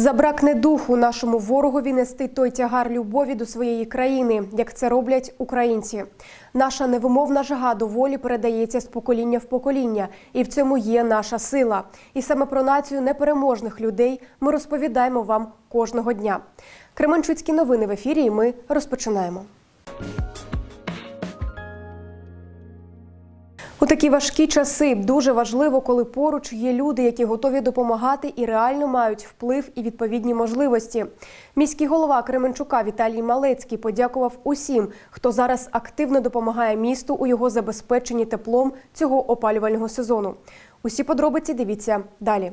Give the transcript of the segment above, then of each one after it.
Забракне духу нашому ворогові нести той тягар любові до своєї країни, як це роблять українці. Наша невимовна жага до волі передається з покоління в покоління, і в цьому є наша сила. І саме про націю непереможних людей ми розповідаємо вам кожного дня. Кременчуцькі новини в ефірі. і Ми розпочинаємо. У такі важкі часи дуже важливо, коли поруч є люди, які готові допомагати і реально мають вплив і відповідні можливості. Міський голова Кременчука Віталій Малецький подякував усім, хто зараз активно допомагає місту у його забезпеченні теплом цього опалювального сезону. Усі подробиці дивіться далі.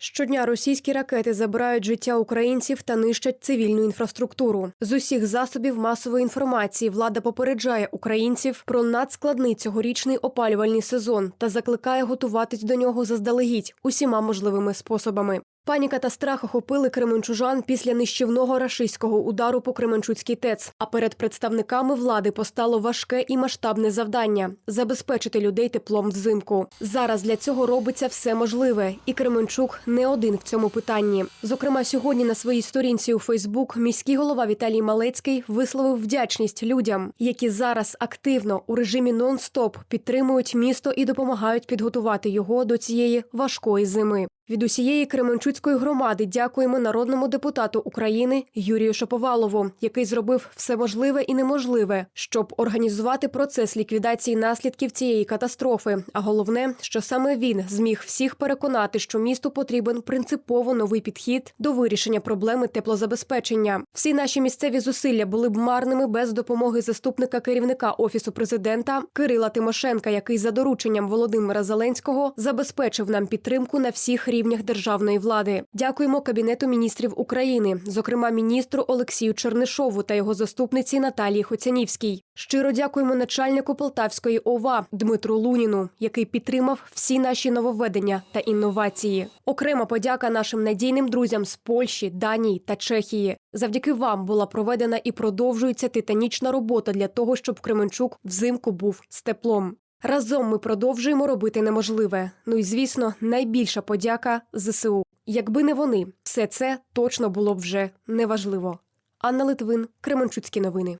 Щодня російські ракети забирають життя українців та нищать цивільну інфраструктуру. З усіх засобів масової інформації влада попереджає українців про надскладний цьогорічний опалювальний сезон та закликає готуватись до нього заздалегідь усіма можливими способами. Паніка та страх охопили кременчужан після нищівного рашистського удару по Кременчуцькій ТЕЦ. А перед представниками влади постало важке і масштабне завдання забезпечити людей теплом взимку. Зараз для цього робиться все можливе, і Кременчук не один в цьому питанні. Зокрема, сьогодні на своїй сторінці у Фейсбук міський голова Віталій Малецький висловив вдячність людям, які зараз активно у режимі нон-стоп підтримують місто і допомагають підготувати його до цієї важкої зими. Від усієї Кременчуцької громади дякуємо народному депутату України Юрію Шаповалову, який зробив все можливе і неможливе, щоб організувати процес ліквідації наслідків цієї катастрофи. А головне, що саме він зміг всіх переконати, що місту потрібен принципово новий підхід до вирішення проблеми теплозабезпечення. Всі наші місцеві зусилля були б марними без допомоги заступника керівника офісу президента Кирила Тимошенка, який за дорученням Володимира Зеленського забезпечив нам підтримку на всіх рівнях державної влади. Дякуємо Кабінету міністрів України, зокрема міністру Олексію Чернишову та його заступниці Наталії Хоцянівській. Щиро дякуємо начальнику Полтавської ОВА Дмитру Луніну, який підтримав всі наші нововведення та інновації. Окрема подяка нашим надійним друзям з Польщі, Данії та Чехії. Завдяки вам була проведена і продовжується титанічна робота для того, щоб Кременчук взимку був з теплом. Разом ми продовжуємо робити неможливе. Ну і звісно, найбільша подяка ЗСУ. Якби не вони, все це точно було б вже неважливо. Анна Литвин, Кременчуцькі новини.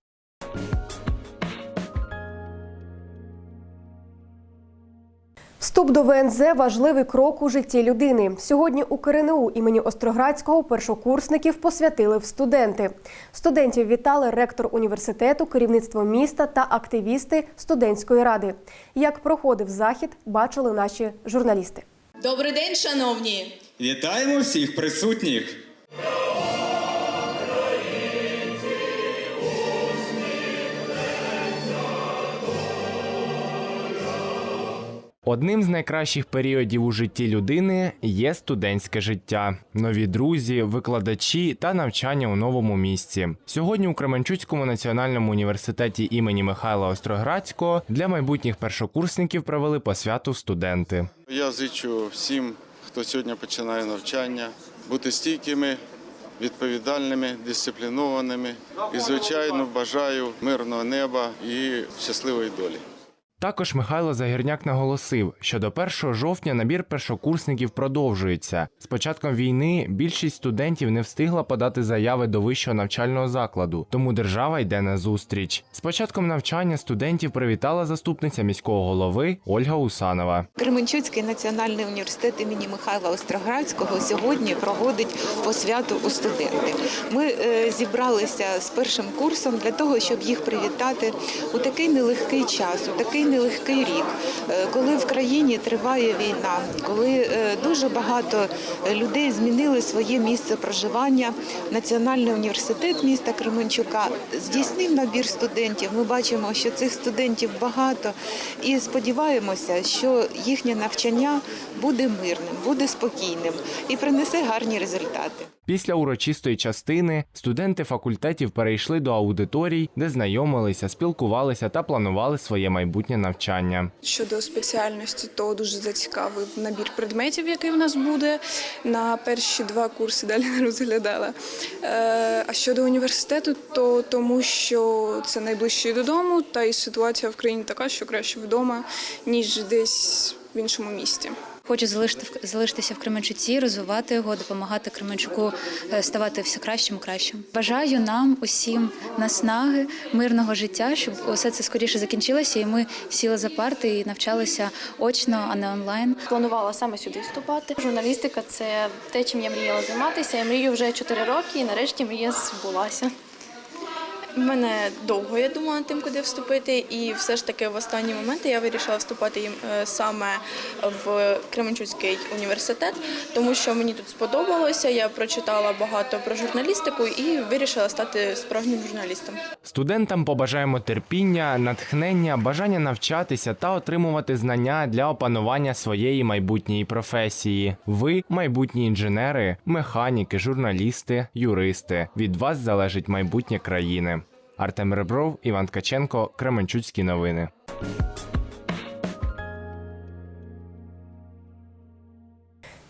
Вступ до ВНЗ важливий крок у житті людини. Сьогодні у КРНУ імені Остроградського першокурсників посвятили в студенти. Студентів вітали ректор університету, керівництво міста та активісти студентської ради. Як проходив захід, бачили наші журналісти. Добрий день, шановні! Вітаємо всіх присутніх! Одним з найкращих періодів у житті людини є студентське життя, нові друзі, викладачі та навчання у новому місці. Сьогодні у Кременчуцькому національному університеті імені Михайла Остроградського для майбутніх першокурсників провели посвяту студенти. Я зичу всім, хто сьогодні починає навчання, бути стійкими, відповідальними, дисциплінованими і, звичайно, бажаю мирного неба і щасливої долі. Також Михайло Загірняк наголосив, що до 1 жовтня набір першокурсників продовжується. З початком війни більшість студентів не встигла подати заяви до вищого навчального закладу, тому держава йде на зустріч. З початком навчання студентів привітала заступниця міського голови Ольга Усанова. Кременчуцький національний університет імені Михайла Остроградського сьогодні проводить посвяту у студенти. Ми е, зібралися з першим курсом для того, щоб їх привітати у такий нелегкий час, у такий нелегкий рік, е, коли в країні триває війна, коли е, дуже багато людей змінили своє місце проживання. Національний університет міста Кременчука здійснив набір студентів. Ми бачимо, що цих студентів багато, і сподіваємося, що їхнє навчання буде мирним, буде спокійним і принесе гарні результати. Після урочистої частини студенти факультетів перейшли до аудиторій, де знайомилися, спілкувалися та планували своє майбутнє навчання. Щодо спеціальності, то дуже зацікавив набір предметів, який в нас буде. На перші два курси далі не розглядала. Е, А щодо університету, то тому що це найближче додому, та і ситуація в країні така, що краще вдома, ніж десь в іншому місті. Хочу залишити залишитися в Кременчуці, розвивати його, допомагати Кременчуку е, ставати все кращим і кращим. Бажаю нам усім наснаги, мирного життя, щоб усе це скоріше закінчилося, і ми сіли за парти і навчалися очно, а не онлайн. Планувала саме сюди вступати. Журналістика це те, чим я мріяла займатися. Я мрію вже 4 роки і нарешті мрія збулася. У мене довго я думала над тим, куди вступити, і все ж таки в останні моменти я вирішила вступати е, саме в Кременчуцький університет, тому що мені тут сподобалося. Я прочитала багато про журналістику і вирішила стати справжнім журналістом. Студентам побажаємо терпіння, натхнення, бажання навчатися та отримувати знання для опанування своєї майбутньої професії. Ви майбутні інженери, механіки, журналісти, юристи. Від вас залежить майбутнє країни. Артем Ребров, Іван Ткаченко, Кременчуцькі новини.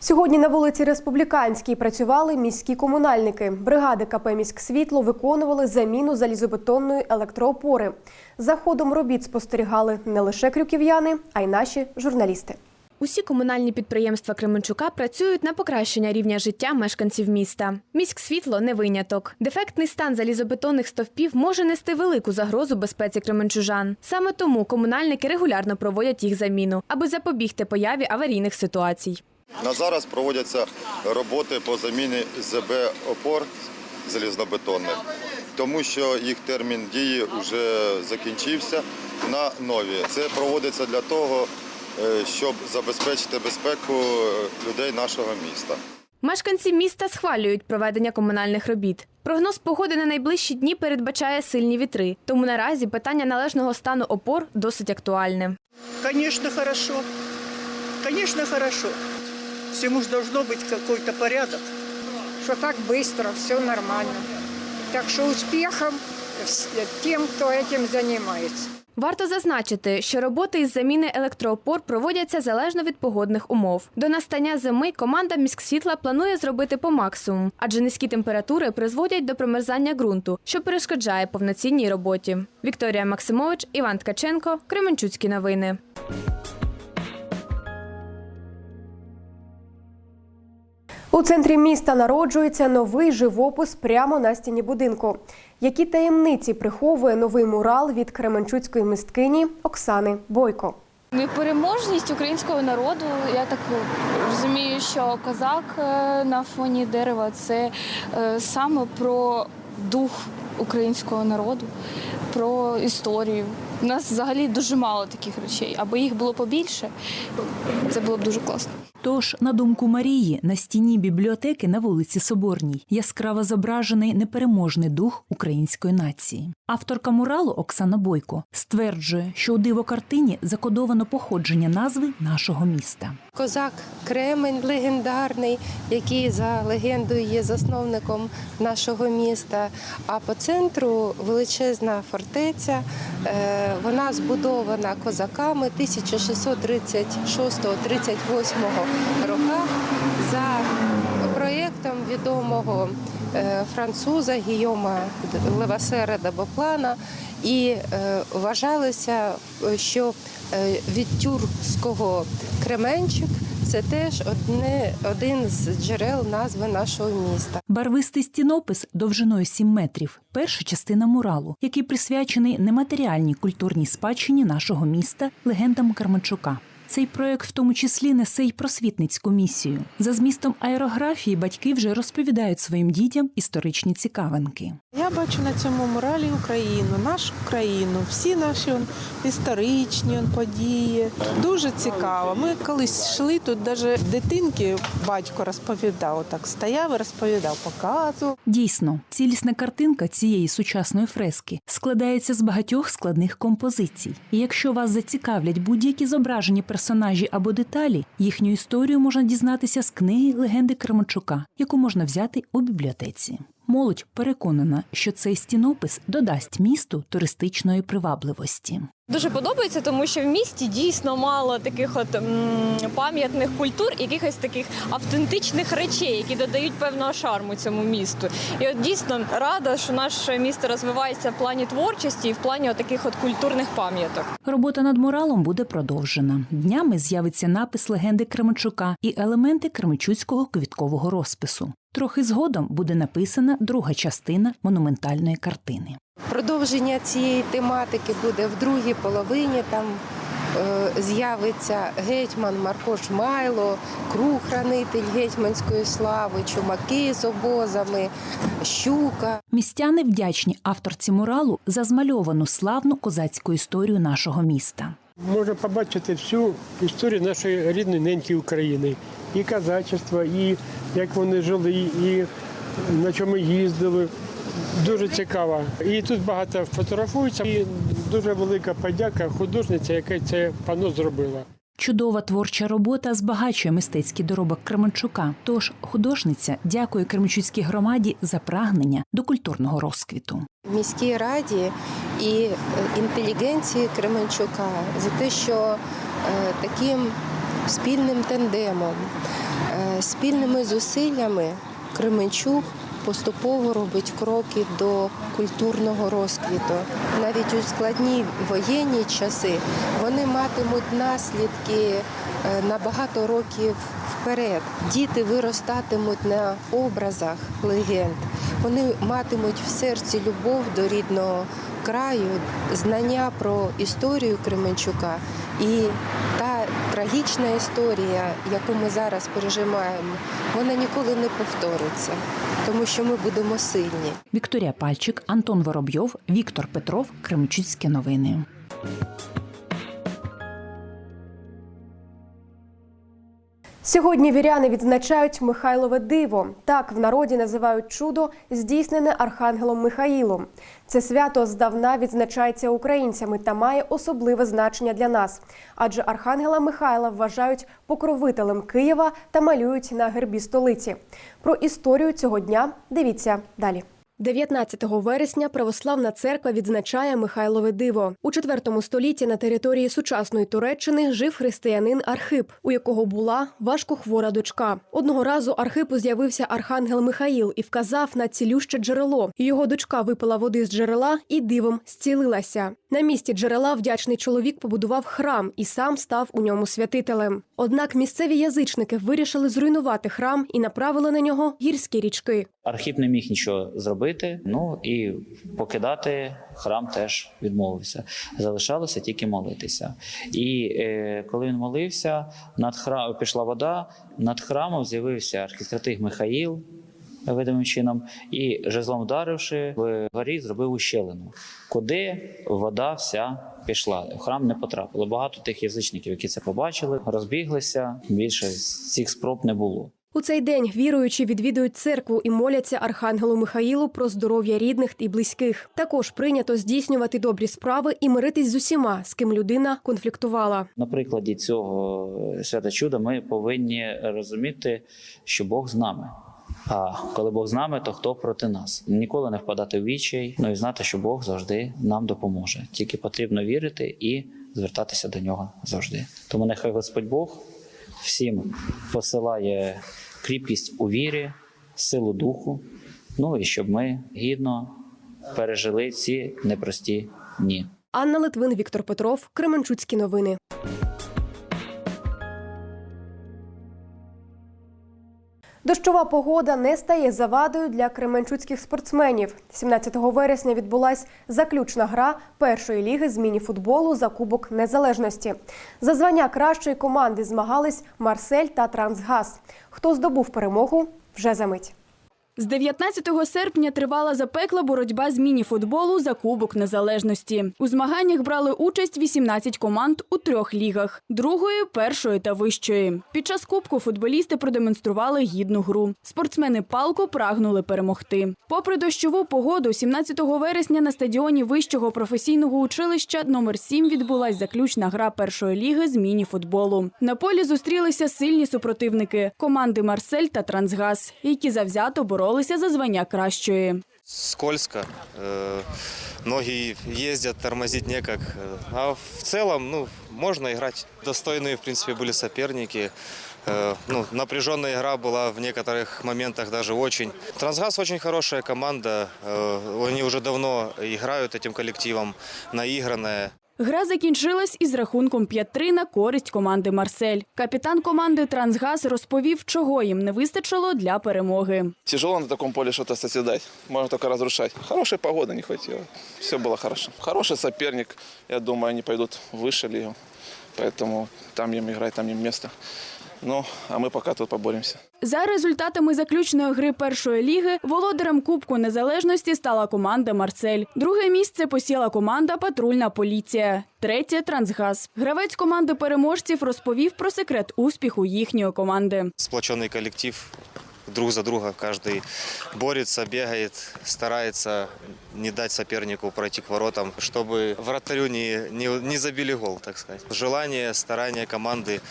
Сьогодні на вулиці Республіканській працювали міські комунальники. Бригади КП «Міськсвітло» виконували заміну залізобетонної електроопори. За ходом робіт спостерігали не лише крюків'яни, а й наші журналісти. Усі комунальні підприємства Кременчука працюють на покращення рівня життя мешканців міста. Міськсвітло не виняток. Дефектний стан залізобетонних стовпів може нести велику загрозу безпеці кременчужан. Саме тому комунальники регулярно проводять їх заміну, аби запобігти появі аварійних ситуацій. На зараз проводяться роботи по заміні ЗБ опор залізнобетонних, тому що їх термін дії вже закінчився на нові. Це проводиться для того, щоб забезпечити безпеку людей нашого міста. Мешканці міста схвалюють проведення комунальних робіт. Прогноз погоди на найближчі дні передбачає сильні вітри, тому наразі питання належного стану опор досить актуальне. Конечно, хорошо. Конечно, хорошо. Всему же должно быть какой-то порядок. что так быстро, все нормально. Так что успехом тем, кто этим занимается. Варто зазначити, що роботи із заміни електроопор проводяться залежно від погодних умов. До настання зими команда міськсвітла планує зробити по максимуму, адже низькі температури призводять до промерзання ґрунту, що перешкоджає повноцінній роботі. Вікторія Максимович, Іван Ткаченко, Кременчуцькі новини. У центрі міста народжується новий живопис прямо на стіні будинку. Які таємниці приховує новий мурал від кременчуцької мисткині Оксани Бойко. Непереможність українського народу. Я так розумію, що козак е, на фоні дерева це е, саме про дух українського народу, про історію. У нас взагалі дуже мало таких речей. Аби їх було побільше, це було б дуже класно. Тож, на думку Марії, на стіні бібліотеки на вулиці Соборній яскраво зображений непереможний дух української нації. Авторка муралу Оксана Бойко стверджує, що у дивокартині закодовано походження назви нашого міста. Козак Кремень легендарний, який за легендою є засновником нашого міста. А по центру величезна фортеця. Е, Вона збудована козаками 1636-38 роках за проєктом відомого е, француза Гійома Левасера де Боплана. І е, вважалося, що е, від тюркського Кременчик це теж одне, один з джерел назви нашого міста. Барвистий стінопис довжиною 7 метрів перша частина муралу, який присвячений нематеріальній культурній спадщині нашого міста легендам Карманчука. Цей проект в тому числі несе й просвітницьку місію. За змістом аерографії батьки вже розповідають своїм дітям історичні цікавинки. Я бачу на цьому муралі Україну, нашу країну, всі наші он, історичні он, події. Дуже цікаво. Ми колись йшли тут, навіть дитинки батько розповідав, так стояв і розповідав, показував. Дійсно, цілісна картинка цієї сучасної фрески складається з багатьох складних композицій. І якщо вас зацікавлять будь-які зображені персонажі або деталі, їхню історію можна дізнатися з книги легенди Кременчука, яку можна взяти у бібліотеці. Молодь переконана, що цей стінопис додасть місту туристичної привабливості. Дуже подобається, тому що в місті дійсно мало таких от пам'ятних культур, якихось таких автентичних речей, які додають певного шарму цьому місту. І от дійсно рада, що наше місто розвивається в плані творчості і в плані от таких от культурних пам'яток. Робота над муралом буде продовжена. Днями з'явиться напис легенди Кременчука і елементи кременчуцького квіткового розпису. Трохи згодом буде написана друга частина монументальної картини. Продовження цієї тематики буде в другій половині. Там е, з'явиться гетьман Марко Жмайло, круг хранитель гетьманської слави, чумаки з обозами, щука. Містяни вдячні авторці муралу за змальовану славну козацьку історію нашого міста. Можна побачити всю історію нашої рідної неньки України. І казачество, і як вони жили, і на чому їздили. Дуже цікаво. І тут багато фотографуються. І дуже велика подяка художниці, яка це пано зробила. Чудова творча робота збагачує мистецький доробок Кременчука. Тож художниця дякує Кременчуцькій громаді за прагнення до культурного розквіту. міській раді і е, інтелігенції Кременчука за те, що е, таким спільним тандемом, е, спільними зусиллями Кременчук поступово робить кроки до культурного розквіту. Навіть у складні воєнні часи вони матимуть наслідки е, на багато років вперед. Діти виростатимуть на образах легенд. Вони матимуть в серці любов до рідного краю, знання про історію Кременчука і та трагічна історія, яку ми зараз переживаємо, вона ніколи не повториться, тому що ми будемо сильні. Вікторія Пальчик, Антон Воробйов, Віктор Петров, Кремчуцькі новини. Сьогодні віряни відзначають Михайлове диво. Так в народі називають чудо, здійснене архангелом Михаїлом. Це свято здавна відзначається українцями та має особливе значення для нас. Адже архангела Михайла вважають покровителем Києва та малюють на гербі столиці. Про історію цього дня дивіться далі. 19 вересня православна церква відзначає Михайлове диво. У 4 столітті на території сучасної Туреччини жив християнин Архип, у якого була важкохвора дочка. Одного разу Архипу з'явився архангел Михаїл і вказав на цілюще джерело. Його дочка випила води з джерела і дивом зцілилася. На місці джерела вдячний чоловік побудував храм і сам став у ньому святителем. Однак місцеві язичники вирішили зруйнувати храм і направили на нього гірські річки. Архіп не міг нічого зробити. Ну і покидати храм теж відмовився. Залишалося тільки молитися. І е, коли він молився, над храм пішла вода, над храмом з'явився архістратиг Михаїл. Видимим чином, і жезлом вдаривши в горі, зробив ущелину, куди вода вся пішла. В храм не потрапило. Багато тих язичників, які це побачили, розбіглися. Більше цих спроб не було. У цей день віруючі відвідують церкву і моляться архангелу Михаїлу про здоров'я рідних і близьких. Також прийнято здійснювати добрі справи і миритись з усіма, з ким людина конфліктувала. На прикладі цього свята чуда ми повинні розуміти, що Бог з нами. А коли Бог з нами, то хто проти нас? Ніколи не впадати в відчай, ну і знати, що Бог завжди нам допоможе. Тільки потрібно вірити і звертатися до нього завжди. Тому нехай Господь Бог всім посилає кріпкість у вірі, силу духу. Ну і щоб ми гідно пережили ці непрості дні. Анна Литвин, Віктор Петров, Кременчуцькі новини. Дощова погода не стає завадою для кременчуцьких спортсменів. 17 вересня відбулась заключна гра першої ліги з міні-футболу за Кубок Незалежності. За звання кращої команди змагались Марсель та Трансгаз. Хто здобув перемогу, вже за мить. З 19 серпня тривала запекла боротьба з міні-футболу за Кубок Незалежності. У змаганнях брали участь 18 команд у трьох лігах другої, першої та вищої. Під час кубку футболісти продемонстрували гідну гру. Спортсмени палко прагнули перемогти. Попри дощову погоду, 17 вересня на стадіоні вищого професійного училища номер 7 відбулась заключна гра першої ліги з міні-футболу. На полі зустрілися сильні супротивники команди Марсель та Трансгаз, які завзято боролися за звання кращої. скользко, э, ноги ездят, тормозить некак. А в целом, ну, можно играть. Достойные, в принципе, были соперники. Э, Ну, напряженная игра была в некоторых моментах даже очень. Трансгаз очень хорошая команда. Э, Они уже давно играют этим коллективом, наигранная. Гра закінчилась із рахунком 5-3 на користь команди Марсель. Капітан команди Трансгаз розповів, чого їм не вистачило для перемоги. Тяжело на таком поле что-то созидать. Можно только разрушать. Хорошей погоды не хватило. Все было хорошо. Хороший соперник. Я думаю, они пойдут в высшую лигу. Поэтому там им играть, там им место. Ну, а ми поки тут поборемося. За результатами заключної гри першої ліги володарем Кубку Незалежності стала команда Марсель. Друге місце посіла команда Патрульна поліція. Третє Трансгаз. Гравець команди переможців розповів про секрет успіху їхньої команди. Сплочений коллектив, друг за друга каждый борется, бегает, старается не дать сопернику пройти к воротам, чтобы вратарю не, не, не забили гол, так сказать. Желание, старания команды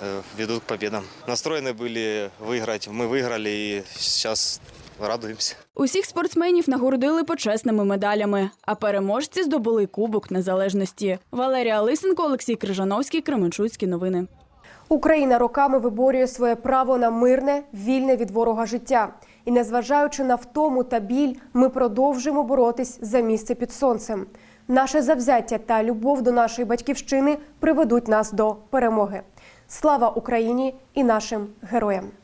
э, ведут к победам. Настроены были выиграть, мы выиграли и сейчас радуемся. Усіх спортсменів нагородили почесними медалями, а переможці здобули Кубок Незалежності. Валерія Лисенко, Олексій Крижановський, Кременчуцькі новини. Україна роками виборює своє право на мирне, вільне від ворога життя. І незважаючи на втому та біль, ми продовжуємо боротись за місце під сонцем. Наше завзяття та любов до нашої батьківщини приведуть нас до перемоги. Слава Україні і нашим героям!